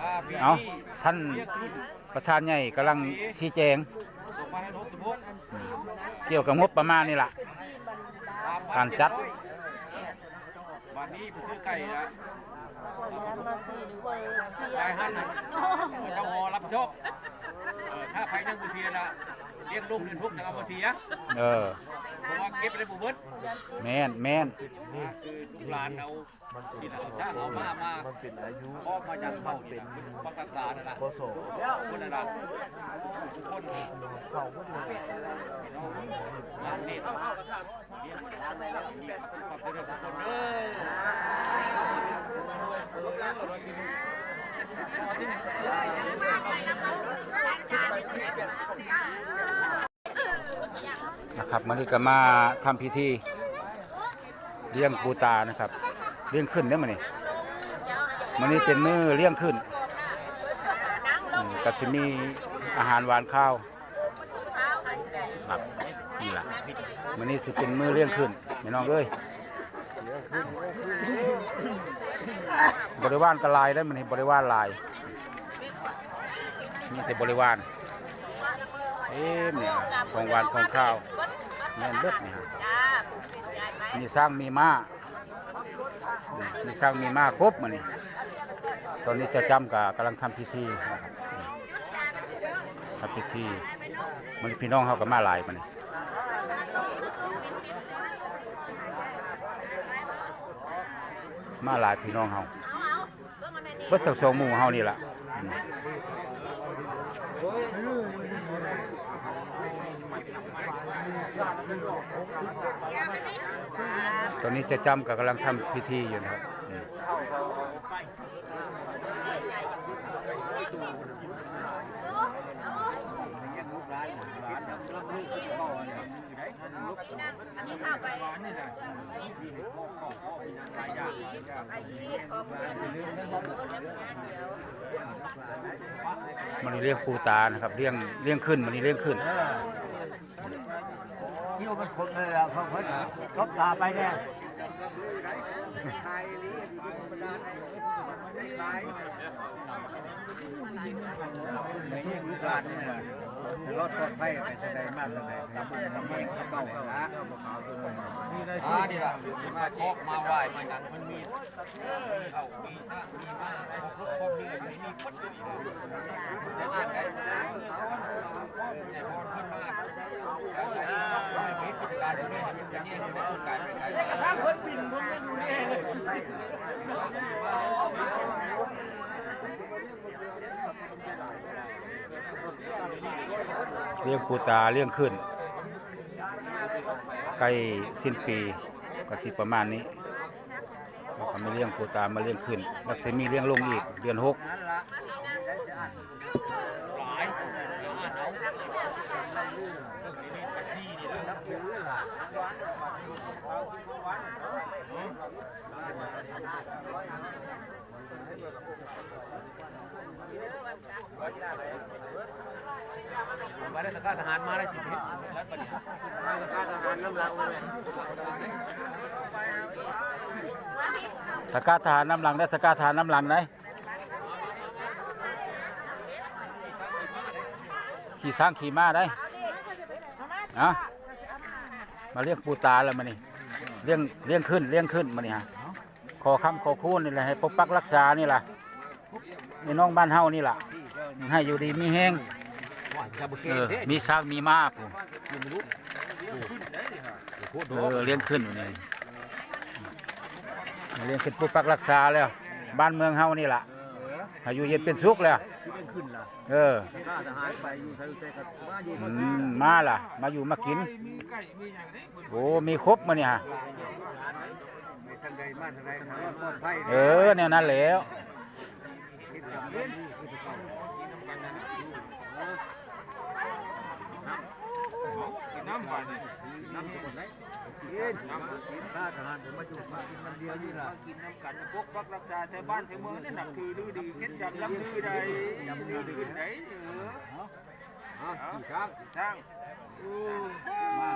อ่าปีเอานี้ท่านเรียกขึ้นประธานใหญ่กำลังชี้แจงสองพันห้าร้อยหกสิบหกเกี่ยวกับงบประมาณนี่ล่ะการจัดวันนี้ไปซื้อไก่ละมาสี่หรือว่าเสียได้หันนะเจ้าหอรับผิดชอบเออถ้าใครยังบ่เสียนะเรียกลูกเรียนทุกจะเอามาเสียเออ เพราะว่าเก็บไปได้บุเบิดแม่นแม่นคือลูกหลานเอาที่เราสร้างเอามามามันเป็นอายุออกมาจากเขาเป็นปักรักษานั่นแหละโกโสคนนั่นแหละคนเขาก็เลยงานนี่ขอบคุณทุกคนเด้อ นะครับมันนี้ก็มาทำพิธีเลี้ยงปูตานะครับเลี้ยงขึ้นได้อมันนี่มันนี้เป็นมือเลี้ยงขึ้นอืมก็จะมีอาหารหวานข้าวครับนี่แหละมันนี้สิเป็นมือเลี้ยงขึ้นไม่น้องเอ้ยบริวารก็หลายได้มันนี่บริวารลายนี่แต่บริวารเอ๊ะเนี่ยของหวานของข้าว แม่นเบิดนี่ฮะมีสร้างมีม้าอืมมีสร้างมีม้าครบมานี่ตอนนี้เจะจำกับกำลังทำพิธีนะครับอืมทำพิธีมันพี่น้องเขากับมาหลายมันมาหลายพี่น้องเขาเบิดทั้งสองหมู่เฮานี่ล่ะอืม ตอนนี้จะจำกับกำลังทำพิธีอยู่นะครับมันนี้ข้าไปมันเลี้ยงปูตานะครับเลี้ยงเลี้ยงขึ้นมันนี่เลี้ยงขึ้น คิ้วมันคนเลยอะเขาเขาลบตาไปเนี่ยในยิ่งลูกานนี่แหละรถปลอดภัยไปแสดงมากแสดงให้บุญทำเองเขาเก่าละนี่ได้อ่าที่นี่ละมาเคาะมาไหว้มาหยังมันมีเอามีซะมีมาครบครบนี่มีมีคนอยู่นี่ได้อ่านได้เนี่ยพอขึ้นมาได้ได้มีกิจ เรื่องกูตาเป็นไงกระทั่งเพิ่นบินเพิ่นยังอยู่นี่เลยเลี้ยงปูตาเลี้ยงขึ้น ใกล้สิ้นปีก็สิประมาณนี้เราก็มาเลี้ยงปูตามาเลี้ยงขึ้นล้วสิมีเลี้ยงลงอีกเดือนหก หลายอ่านเอา มาได้สกัดทหารมาได้สิบเมตรแล้วปฏิตะกร้าทหารน้ำลังได้ตะกร้าทหารน้ำลังได้ ขี่ช้างขี่ม้าได้อะมาเลี้ยงปูตาแล้วมานี่เลี้ยงเลี้ยงขึ้นเลี้ยงขึ้นมานี่ฮะขอคำขอคูณนี่แหละให้ปกปักรักษานี่ล่ะนี่น้องบ้านเฮานี่ล่ะให้อยู่ดีมีแห้งชาบุเกเออเด้มีช้างมีม้าผมเออเลี้ยงขึ้นอยู่นี่เลี้ยงขึ้นปกปักรักษาแล้ว บ้านเมืองเฮานี่ล่ะ ให้อยู่เย็นเป็นสุขแล้วที่เป็นขึ้นล่ะเออข้าทหารไปอยู่ไทยใจกับมาอยู่อืมมาล่ะ มาอยู่มากิน โอ้มีครบมาเนี่ยในทางใดมาทางใดทางปลอดภัยเออแนวนั้นแล้วคิดอย่างนี้คือเก่าน้ำหวานนี่น้ำ ทุกคนไหนกินกินข้าทหารผมมาอยู่มากินมันเดียวนี่ล่ะกินน้ำกันพวกปักรักษาชาวบ้านชาวเมืองนี่หนักคือดื้อดีเข็ดยันย้ำดื้อใดย้ำดื้อดื้อใดเอออ๋อขี่ช้างช่างอือมา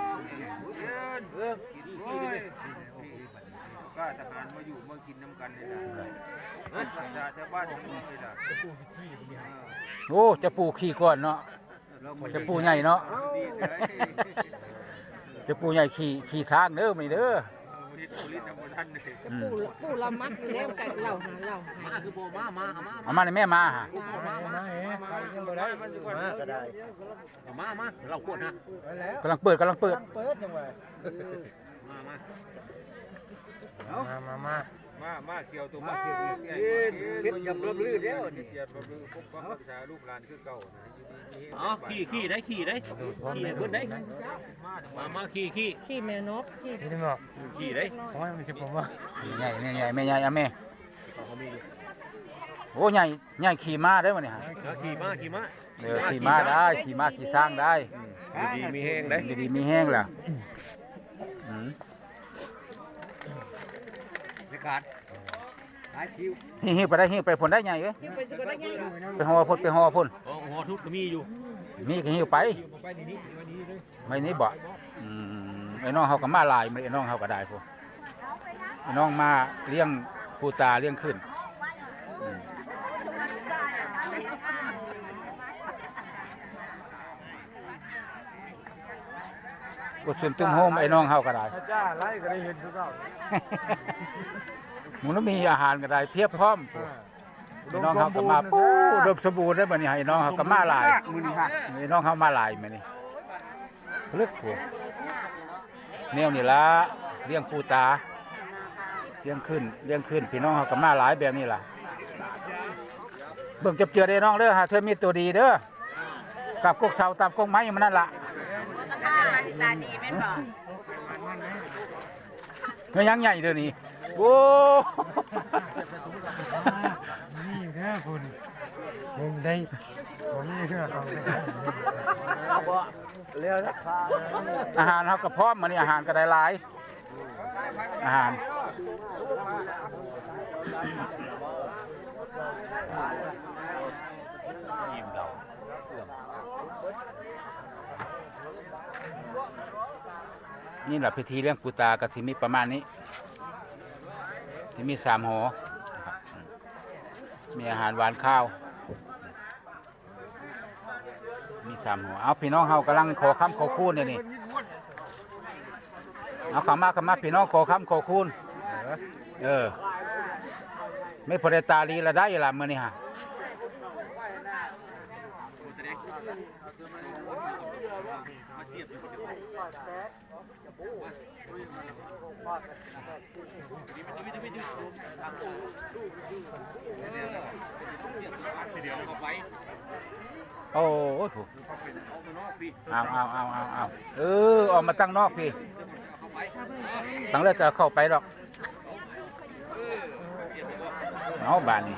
เดินเออกินขี้เลยก็ทหารมาอยู่มากินน้ำกันนี่แหละเฮ้ยประชาชาวบ้านทั้งหมดนี่แหละโอ้จะปูขี้ก่อนเนาะจะปูใหญ่เนาะดีเลย จะปูใหญ่ขี่ขี่ช้างเด้อไม่เด้อบุริษบุริษทำบุญท่านเลยอืมปู่ปู่เรามักอยู่แล้วกันเราหาเราหามาคือโบมามามาเอามาในแม่มาหามามายังบ่ได้มันจะก่อนมาก็ได้มามาเราขวดนะไปแล้วกำลังเปิดกำลังเปิดเปิดยังไงมามามามา มามาเกี่ยวตัวมาเกี่ยวเกี่ยวเฮ็ดยำรับลื่นแล้วนี่เกี่ยวรับลื่นพบกับประชาลูกหลานคือเก่านะอ๋อขี่ขี่ได้ขี่ได้ขี่ได้เพิ่นได้มามาขี่ขี่ขี้แม่นกขี้นี่บอกขี่ได้ใหญ่แม่ใหญ่แม่ใหญ่อะแม่โอ้ใหญ่ใหญ่ขี่ม้าได้อวะเนี่ยฮะขี่ม้าขี่ม้าเออขี่ม้าได้ขี่ม้าขี่ช้างได้ดีมีแห้งได้ดีมีแห้งล่ะอืม ในการหาคิวหิ้วไปได้หิ้วไปผลได้ใหญ่เอ้ยไปสิก็ได้ไงไปห่อพุ่นไปห่อพุ่นอ๋อหัวทุกก็มีอยู่มีก็หิ้วไปไม่นี้บ่อืมไอ้น้องเขาก็มาหลายมื้อไอ้น้องเขาก็ได้พุ่นไอ้น้องมาเลี้ยงปูตาเลี้ยงขึ้น กุศลตุ้มโฮมไอ้น้องเขาก็ได้จ้าไล่ก็ได้เห็นทุกเราหมันมีอาหารก็ได้เพียบพร้อมไอ้น้องเขาก็มาปู้ดมสมบูรณ์ได้บ่นี่ไอ้น้องเขาก็มาหลายมือนี่ฮะไอ้น้องเขามาหลายมื้อนี่ลึกพวกแนวนี่ละเลี้ยงปูตาเลี้ยงขึ้นเลี้ยงขึ้นพี่น้องเขาก็มาหลายแบบนี้ล่ะเบิ่งจับเจือได้น้องเด้อหาเธอมีตัวดีเด้อกับกกเสาตามกกไม้มันนั่นล่ะ ตาตาดีแม่นบ่เมื่อยังใหญ่เด้อนี่โอ้นี่แค่คุณผมได้ผมนี่คือเอาได้เร็วสักคาอาหารเขาก็พร้อมมานี่อาหารก็ได้หลาย อาหาร นี่แหละพิธีเลี้ยงปูตากับทีมีประมาณนี้ที่มีสามหอนะครับมีอาหารหวานข้าว มีสามหัวเอาพี่น้องเฮากำลังขอคำขอคูณเนี่ยนี่เอาขามาขามาพี่น้องขอคำขอคูณเออ ไม่พอได้ตาลีละได้ละมื่อนี่ฮะ โอ้โหถูกเอาเอาเอาเอาเอาเออออกมาตั้งนอกพี่ตั้งแล้วจะเข้าไปหรอกเอาบานนี้